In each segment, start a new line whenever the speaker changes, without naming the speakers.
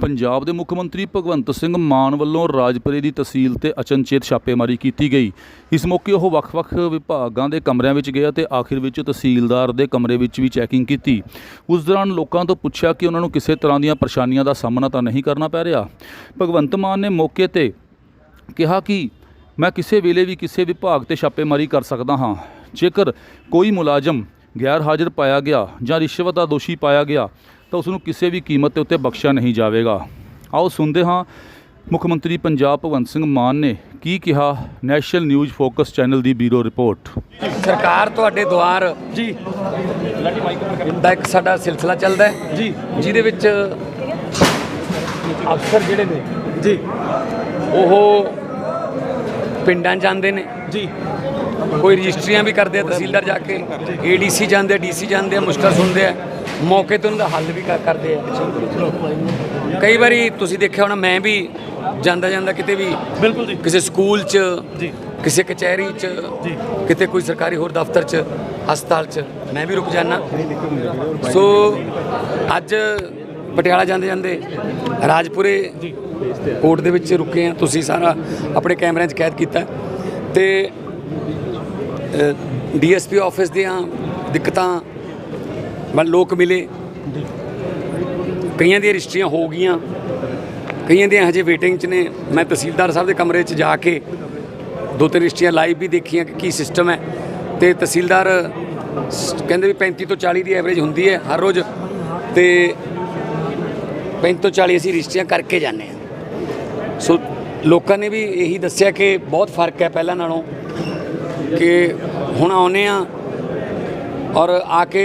ਪੰਜਾਬ ਦੇ ਮੁੱਖ ਮੰਤਰੀ ਭਗਵੰਤ ਸਿੰਘ ਮਾਨ ਵੱਲੋਂ ਰਾਜਪੁਰੇ ਦੀ ਤਹਿਸੀਲ ਤੇ ਅਚਨਚੇਤ ਛਾਪੇਮਾਰੀ ਕੀਤੀ ਗਈ। ਇਸ ਮੌਕੇ ਉਹ ਵੱਖ-ਵੱਖ ਵਿਭਾਗਾਂ ਦੇ ਕਮਰਿਆਂ ਵਿੱਚ ਗਿਆ ਤੇ ਆਖਿਰ ਵਿੱਚ ਤਹਿਸੀਲਦਾਰ ਦੇ ਕਮਰੇ ਵਿੱਚ ਵੀ ਚੈਕਿੰਗ ਕੀਤੀ। ਉਸ ਦੌਰਾਨ ਲੋਕਾਂ ਤੋਂ ਪੁੱਛਿਆ ਕਿ ਉਹਨਾਂ ਨੂੰ ਕਿਸੇ ਤਰ੍ਹਾਂ ਦੀਆਂ ਪਰੇਸ਼ਾਨੀਆਂ ਦਾ ਸਾਹਮਣਾ ਤਾਂ ਨਹੀਂ ਕਰਨਾ ਪੈ ਰਿਹਾ। ਭਗਵੰਤ ਮਾਨ ਨੇ ਮੌਕੇ ਤੇ ਕਿਹਾ ਕਿ ਮੈਂ ਕਿਸੇ ਵੇਲੇ ਵੀ ਕਿਸੇ ਵਿਭਾਗ ਤੇ ਛਾਪੇਮਾਰੀ ਕਰ ਸਕਦਾ ਹਾਂ। ਜੇਕਰ ਕੋਈ ਮੁਲਾਜ਼ਮ ਗੈਰ ਹਾਜ਼ਰ ਪਾਇਆ ਗਿਆ ਜਾਂ ਰਿਸ਼ਵਤ ਦਾ ਦੋਸ਼ੀ ਪਾਇਆ ਗਿਆ ਤਾਂ ਉਸ ਨੂੰ ਕਿਸੇ ਵੀ ਕੀਮਤ ਦੇ ਉੱਤੇ ਬਖਸ਼ਿਆ ਨਹੀਂ ਜਾਵੇਗਾ। ਆਓ ਸੁਣਦੇ ਹਾਂ ਮੁੱਖ ਮੰਤਰੀ ਪੰਜਾਬ ਭਗਵੰਤ ਸਿੰਘ ਮਾਨ ਨੇ ਕੀ ਕਿਹਾ ਨੈਸ਼ਨਲ ਨਿਊਜ਼ ਫੋਕਸ ਚੈਨਲ ਦੀ ਬਿਊਰੋ ਰਿਪੋਰਟ।
ਸਰਕਾਰ ਤੁਹਾਡੇ ਦੁਆਰ
ਜੀ।
ਦਾ ਇੱਕ ਸਾਡਾ ਸਿਲਸਿਲਾ ਚੱਲਦਾ ਹੈ।
ਜੀ।
ਜਿਹਦੇ ਵਿੱਚ ਅਫਸਰ ਜਿਹੜੇ ਨੇ
ਜੀ।
ਉਹ ਪਿੰਡਾਂ ਜਾਂਦੇ ਨੇ।
ਜੀ।
ਕੋਈ ਰਜਿਸਟਰੀਆਂ ਵੀ ਕਰਦੇ ਆ ਤਹਿਸੀਲਦਾਰ ਜਾ ਕੇ ਏਡੀਸੀ ਜਾਂਦੇ ਆ ਡੀਸੀ ਜਾਂਦੇ ਆ ਮੁਸ਼ਕਲ ਸੁਣਦੇ ਆ। ਮੌਕੇ ਤੇ ਉਹਨਾਂ ਦਾ ਹੱਲ ਵੀ ਕਰ- ਕਰਦੇ ਆ। ਕਈ ਵਾਰੀ ਤੁਸੀਂ ਦੇਖਿਆ ਹੋਣਾ ਮੈਂ ਵੀ ਜਾਂਦਾ ਜਾਂਦਾ ਕਿਤੇ ਵੀ
ਬਿਲਕੁਲ ਜੀ।
ਕਿਸੇ ਸਕੂਲ 'ਚ
ਜੀ।
ਕਿਸੇ ਕਚਹਿਰੀ 'ਚ
ਜੀ।
ਕਿਤੇ ਕੋਈ ਸਰਕਾਰੀ ਹੋਰ ਦਫ਼ਤਰ 'ਚ ਹਸਪਤਾਲ 'ਚ ਮੈਂ ਵੀ ਰੁਕ ਜਾਣਾ ਸੋ ਅੱਜ ਪਟਿਆਲਾ ਜਾਂਦੇ ਜਾਂਦੇ ਰਾਜਪੁਰੇ ਕੋਰਟ ਦੇ ਵਿੱਚ ਰੁਕੇ ਆ। ਤੁਸੀਂ ਸਾਰਾ ਆਪਣੇ ਕੈਮਰਿਆਂ 'ਚ ਕੈਦ ਕੀਤਾ। ਤੇ ਡੀਐਸਪੀ ਆਫਿਸ ਦੀਆਂ ਦਿੱਕਤਾਂ ਮਨ ਲੋਕ ਮਿਲੇ। ਕਈਆਂ ਦੀਆਂ ਰਜਿਸਟਰੀਆਂ ਹੋ ਗਈਆਂ। ਕਈਆਂ ਦੀਆਂ ਹਜੇ ਵੇਟਿੰਗ 'ਚ ਨੇ। ਮੈਂ ਤਹਿਸੀਲਦਾਰ ਸਾਹਿਬ ਦੇ ਕਮਰੇ 'ਚ ਜਾ ਕੇ ਦੋ ਤਿੰਨ ਰਜਿਸਟਰੀਆਂ ਲਾਈਵ ਵੀ ਦੇਖੀਆਂ ਕਿ ਕੀ ਸਿਸਟਮ ਹੈ। ਤੇ ਤਹਿਸੀਲਦਾਰ ਕਹਿੰਦੇ ਵੀ 35 ਤੋਂ 40 ਦੀ ਐਵਰੇਜ ਹੁੰਦੀ ਹੈ ਹਰ ਰੋਜ਼। ਤੇ 35 ਤੋਂ 40 ਅਸੀਂ ਰਜਿਸਟਰੀਆਂ ਕਰਕੇ ਜਾਂਦੇ ਹਾਂ। ਸੋ ਲੋਕਾਂ ਨੇ ਵੀ ਇਹੀ ਦੱਸਿਆ ਕਿ ਬਹੁਤ ਫ਼ਰਕ ਹੈ ਪਹਿਲਾਂ ਨਾਲੋਂ। ਕਿ ਹੁਣ ਆਉਨੇ ਆ ਔਰ ਆ ਕੇ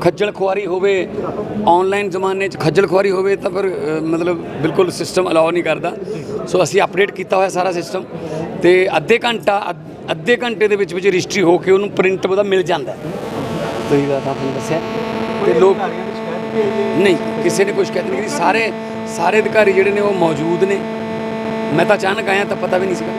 ਖੱਜਲ ਖੁਆਰੀ ਹੋਵੇ ਆਨਲਾਈਨ ਜ਼ਮਾਨੇ 'ਚ ਖੱਜਲ ਖੁਆਰੀ ਹੋਵੇ ਤਾਂ ਫਿਰ ਮਤਲਬ ਬਿਲਕੁਲ ਸਿਸਟਮ ਅਲਾਉ ਨਹੀਂ ਕਰਦਾ। ਸੋ ਅਸੀਂ ਅਪਡੇਟ ਕੀਤਾ ਹੋਇਆ ਸਾਰਾ ਸਿਸਟਮ ਤੇ ਅੱਧੇ ਘੰਟਾ, ਅੱਧ- ਅੱਧੇ ਘੰਟੇ ਦੇ ਵਿੱਚ ਵਿੱਚ ਰਜਿਸਟਰੀ ਹੋ ਕੇ ਉਹਨੂੰ ਪ੍ਰਿੰਟ ਉਹਦਾ ਮਿਲ ਜਾਂਦਾ। ਹੈ ਸਹੀ ਗੱਲ ਆਪਨੇ ਦੱਸਿਆ। ਤੇ ਲੋਕ ਨਹੀਂ, ਕਿਸੇ ਨੇ ਕੋਈ ਸ਼ਿਕਾਇਤ ਨਹੀਂ। ਕੀਤੀ ਸਾਰੇ ਸਾਰੇ ਅਧਿਕਾਰੀ ਜਿਹੜੇ ਨੇ ਉਹ ਮੌਜੂਦ ਨੇ। ਮੈਂ ਤਾਂ ਅਚਾਨਕ ਆਇਆ ਤਾਂ ਪਤਾ ਵੀ ਨਹੀਂ ਸੀਗਾ।